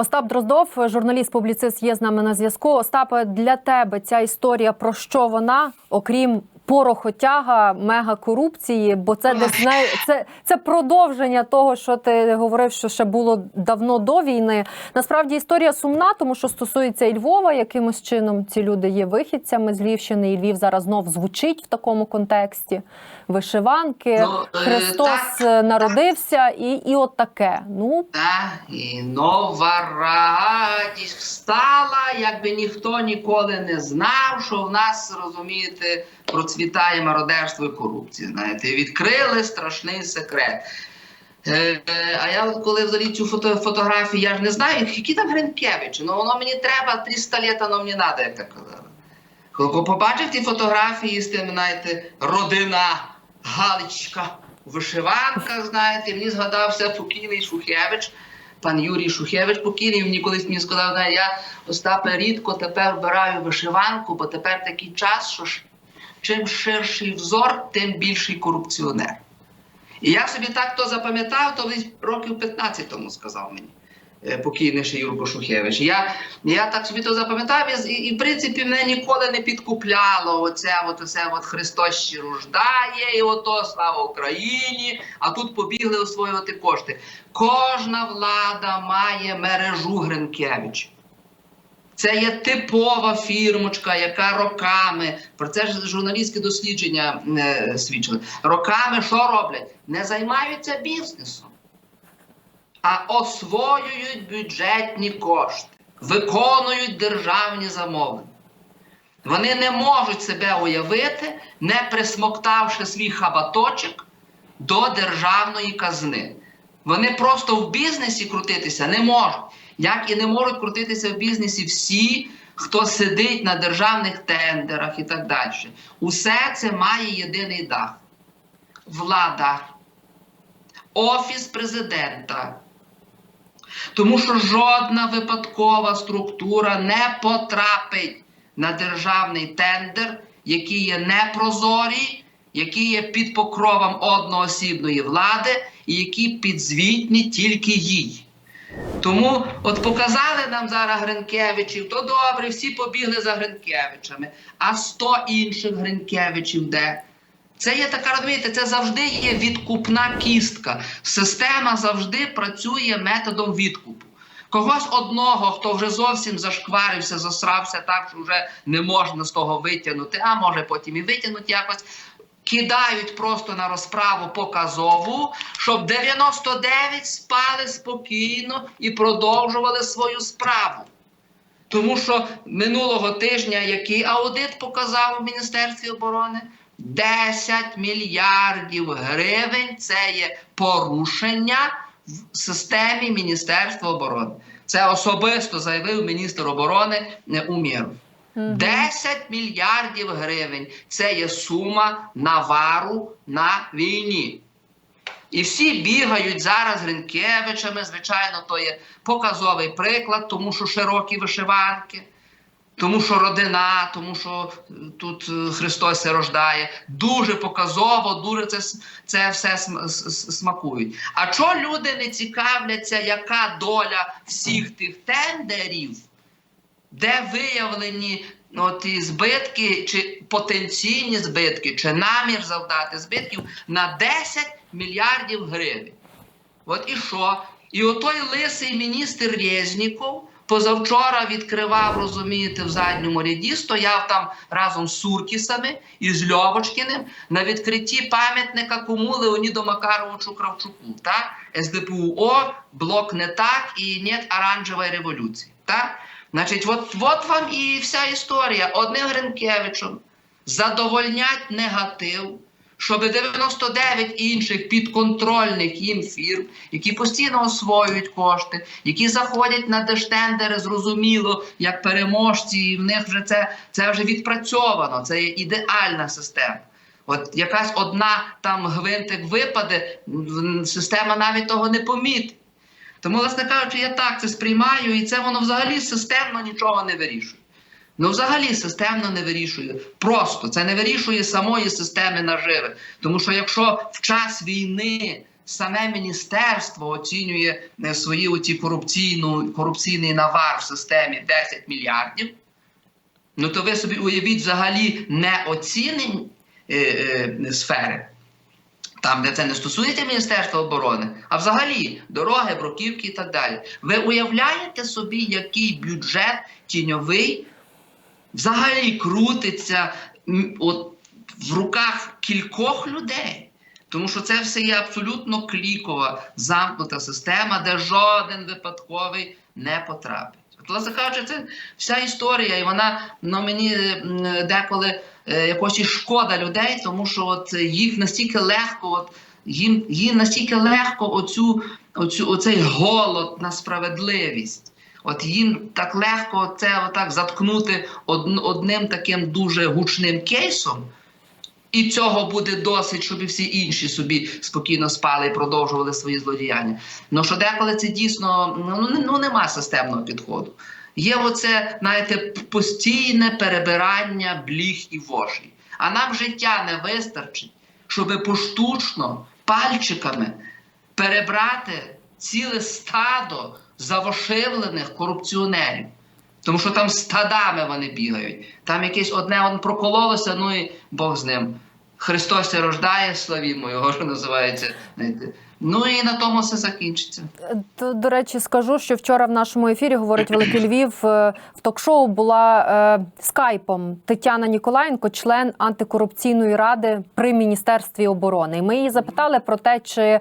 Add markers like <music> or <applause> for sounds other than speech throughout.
Остап Дроздов, журналіст-публіцист, є з нами на зв'язку. Остапе, для тебе ця історія про що вона, окрім порохотяга, мегакорупції, бо це десь не це, це продовження того, що ти говорив, що ще було давно до війни. Насправді історія сумна, тому що стосується і Львова, якимось чином ці люди є вихідцями з Львівщини, і Львів зараз знов звучить в такому контексті. Вишиванки, Ну, е, Христос так, народився, і, і от таке. Ну Та, і нова радість встала, якби ніхто ніколи не знав, що в нас, розумієте, процвітає мародерство і корупція. Знаєте, відкрили страшний секрет. Е, е, а я коли взагалі цю фото, фотографію, я ж не знаю, які там Гринкевичі, ну воно мені треба 300 літ, воно мені треба, як так казали. Коли побачив ті фотографії з тим, знаєте, родина Галичка у вишиванках, знаєте, мені згадався покійний Шухевич, пан Юрій Шухевич покійний, мені колись мені сказав, «Знає, я Остапе рідко тепер вбираю вишиванку, бо тепер такий час, що чим ширший взор, тим більший корупціонер. І я собі так то запам'ятав, то десь років 15 тому сказав мені е, покійний ще Юрко Шухевич. Я, я так собі то запам'ятав, і, і в принципі мене ніколи не підкупляло оце, от, оце от Христос ще рождає, і ото слава Україні, а тут побігли освоювати кошти. Кожна влада має мережу Гринкевича. Це є типова фірмочка, яка роками, про це ж журналістські дослідження е, свідчили. Роками що роблять? Не займаються бізнесом, а освоюють бюджетні кошти, виконують державні замовлення. Вони не можуть себе уявити, не присмоктавши свій хабаточок до державної казни. Вони просто в бізнесі крутитися не можуть. Як і не можуть крутитися в бізнесі всі, хто сидить на державних тендерах і так далі. Усе це має єдиний дах: влада, офіс президента. Тому що жодна випадкова структура не потрапить на державний тендер, який є непрозорий, який є під покровом одноосібної влади і які підзвітні тільки їй. Тому от показали нам зараз Гринкевичів, то добре, всі побігли за Гринкевичами. А 100 інших Гринкевичів де? Це є така, розумієте, це завжди є відкупна кістка. Система завжди працює методом відкупу. Когось одного, хто вже зовсім зашкварився, засрався так, що вже не можна з того витягнути, а може потім і витягнути якось. Кидають просто на розправу показову, щоб 99 спали спокійно і продовжували свою справу. Тому що минулого тижня який аудит показав у Міністерстві оборони? 10 мільярдів гривень це є порушення в системі Міністерства оборони. Це особисто заявив міністр оборони Умєров. 10 мільярдів гривень це є сума навару на війні. І всі бігають зараз Гринкевичами. Звичайно, то є показовий приклад, тому що широкі вишиванки, тому що родина, тому що е, тут е, Христос се рождає. Дуже показово, дуже це, це все смакують. А чого люди не цікавляться, яка доля всіх тих тендерів? Де виявлені ну, ті збитки, чи потенційні збитки, чи намір завдати збитків на 10 мільярдів гривень. От і що? І отой лисий міністр Резніков позавчора відкривав, розумієте, в задньому ряді, стояв там разом з Суркісами і з Льовочкіним на відкритті пам'ятника кому Леоніду Макаровичу Кравчуку. Так? СДПУО, блок не так і нет оранжевої революції. Так? Значить, от, от вам і вся історія. Одним Гринкевичем задовольнять негатив, щоб 99 інших підконтрольних їм фірм, які постійно освоюють кошти, які заходять на дештендери, зрозуміло, як переможці, і в них вже це, це вже відпрацьовано, це є ідеальна система. От якась одна там гвинтик випаде, система навіть того не помітить. Тому, власне кажучи, я так це сприймаю, і це воно взагалі системно нічого не вирішує. Ну, взагалі системно не вирішує. Просто це не вирішує самої системи наживи. Тому що якщо в час війни саме міністерство оцінює е, свої оці корупційну, корупційний навар в системі 10 мільярдів, ну то ви собі уявіть взагалі неоцінені е, е, сфери. Там, де це не стосується Міністерства оборони, а взагалі дороги, бруківки і так далі. Ви уявляєте собі, який бюджет тіньовий взагалі крутиться от, в руках кількох людей? Тому що це все є абсолютно клікова, замкнута система, де жоден випадковий не потрапить. От, власне кажучи, це вся історія, і вона ну, мені деколи якось і шкода людей, тому що от їх настільки легко, от їм, їм настільки легко оцю, оцю, оцей голод на справедливість. От їм так легко це отак заткнути од, одним таким дуже гучним кейсом. І цього буде досить, щоб всі інші собі спокійно спали і продовжували свої злодіяння. Ну що деколи це дійсно ну, ну нема системного підходу. Є оце, знаєте, постійне перебирання бліг і вошей. А нам життя не вистачить, щоб поштучно пальчиками перебрати ціле стадо завошивлених корупціонерів. Тому що там стадами вони бігають. Там якесь одне он прокололося, ну і Бог з ним. Христос рождає, славімо його, що називається. Ну і на тому все закінчиться. До, до речі, скажу, що вчора в нашому ефірі говорить Великий Львів е, в ток-шоу була е, скайпом Тетяна Ніколаєнко, член антикорупційної ради при міністерстві оборони. І Ми її запитали про те, чи е,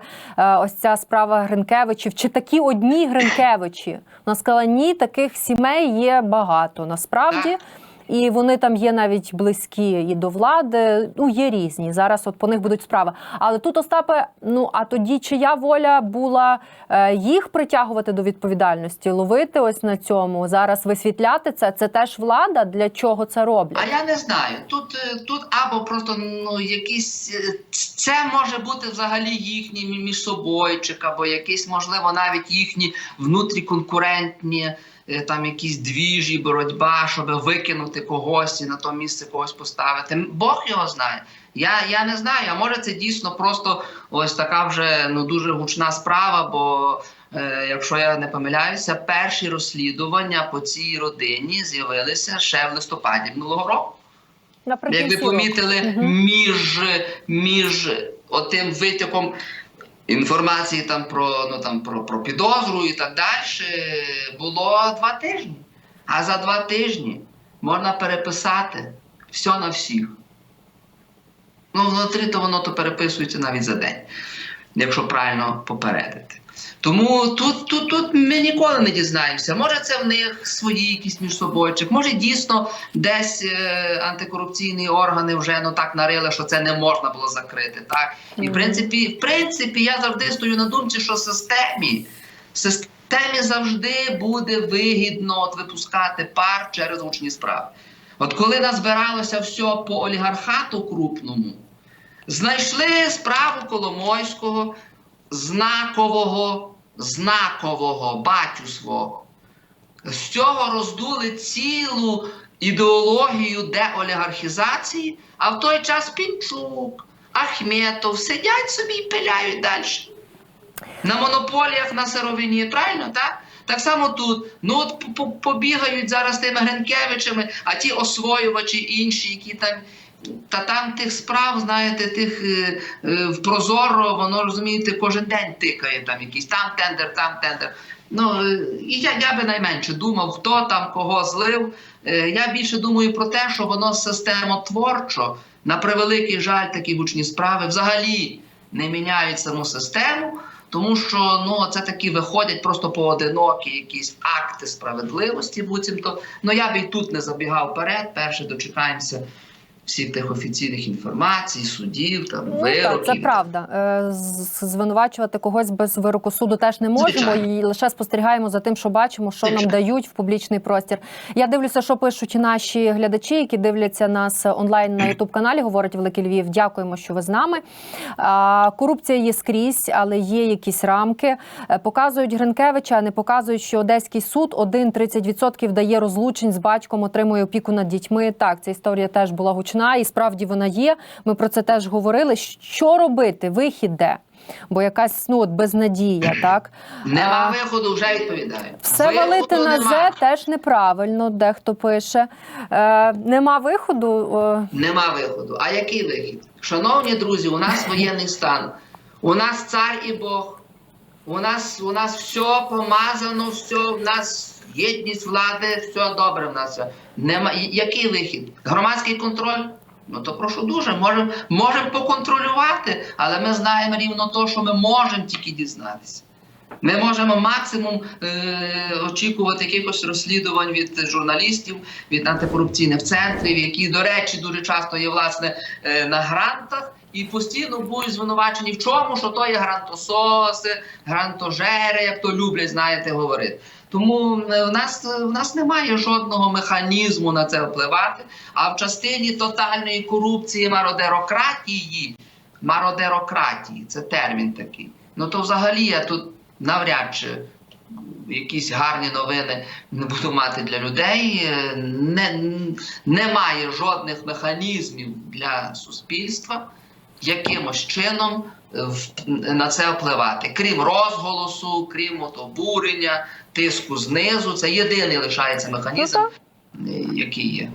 ось ця справа Гринкевичів, чи такі одні Гринкевичі. Вона сказала, ні, таких сімей є багато насправді. Так. І вони там є навіть близькі і до влади. Ну є різні. Зараз от по них будуть справи. Але тут Остапе, ну а тоді чия воля була е, їх притягувати до відповідальності, ловити ось на цьому зараз висвітляти це. Це теж влада. Для чого це роблять? А я не знаю. Тут, е, тут або просто ну, якісь. е, Це може бути взагалі їхні мі- між собойчик, або якісь, можливо, навіть їхні внутріконкурентні е, там якісь двіжі, боротьба, щоб викинути когось і на то місце когось поставити. Бог його знає. Я, я не знаю, а може це дійсно просто ось така вже ну дуже гучна справа. Бо е, якщо я не помиляюся, перші розслідування по цій родині з'явилися ще в листопаді минулого року. Як ви помітили, Мгм. між, між отим витоком інформації там про, ну, там, про, про підозру і так далі було два тижні. А за два тижні можна переписати все на всіх. Ну, внутрі то воно то переписується навіть за день, якщо правильно попередити. Тому тут, тут, тут ми ніколи не дізнаємося. Може, це в них свої якісь між собойчик, може дійсно десь е, антикорупційні органи вже ну так нарили, що це не можна було закрити. Так? І в принципі, в принципі, я завжди стою на думці, що системі, системі завжди буде вигідно от випускати пар через гучні справи. От коли назбиралося все по олігархату крупному, знайшли справу Коломойського, знакового, знакового батю свого. З цього роздули цілу ідеологію деолігархізації, а в той час Пінчук, Ахметов сидять собі і пиляють далі. На монополіях на сировині, правильно, так? Так само тут. Ну от по- по- побігають зараз тими Гринкевичами, а ті освоювачі інші, які там. Та там тих справ, знаєте, тих е, е, в прозоро, воно розумієте, кожен день тикає там якийсь там тендер, там тендер. Ну е, і я, я би найменше думав, хто там кого злив. Я більше думаю про те, що воно системотворчо, на превеликий жаль, такі гучні справи взагалі не міняють саму систему, тому що ну це такі виходять просто поодинокі якісь акти справедливості, буцімто. Ну я би й тут не забігав вперед. Перше дочекаємося всіх тих офіційних інформацій, судів, там Ну, вироків. так, це правда. Е, Звинувачувати когось без вироку суду теж не можемо Звичайно. і лише спостерігаємо за тим, що бачимо, що нам дають в публічний простір. Я дивлюся, що пишуть наші глядачі, які дивляться нас онлайн на <clears throat> Ютуб каналі. Говорить Великий Львів. Дякуємо, що ви з нами. Корупція є скрізь, але є якісь рамки. Е, Показують Гринкевича, а не показують, що Одеський суд 1-30% дає розлучень з батьком, отримує опіку над дітьми. Так, ця історія теж була гучна. Гучна, і справді вона є. Ми про це теж говорили. Що робити? Вихід де? Бо якась ну от безнадія, <clears throat> так Нема А, виходу, вже відповідаю. все Виходу валити на зе теж неправильно. Дехто пише. Е, нема виходу. Е, Нема виходу. А який вихід? Шановні друзі, у нас воєнний стан, у нас цар і Бог, у нас, у нас все помазано, все, у нас єдність влади, все добре в нас. Нема, який вихід? Громадський контроль? Ну то прошу дуже, можемо можем поконтролювати, але ми знаємо рівно то, що ми можемо тільки дізнатися. Ми можемо максимум е- очікувати якихось розслідувань від журналістів, від антикорупційних центрів, які, до речі, дуже часто є власне е, на грантах, і постійно будуть звинувачені в чому, що то є грантососи, грантожери, як то люблять, знаєте, говорити. Тому е, в нас е, в нас немає жодного механізму на це впливати. А в частині тотальної корупції, мародерократії, мародерократії, це термін такий. Ну то взагалі я тут навряд чи якісь гарні новини не буду мати для людей. Е, Не, немає жодних механізмів для суспільства, якимось чином е, на це впливати. Крім розголосу, крім от обурення, тиску знизу. Це єдиний лишається механізм, Ну, е, який є.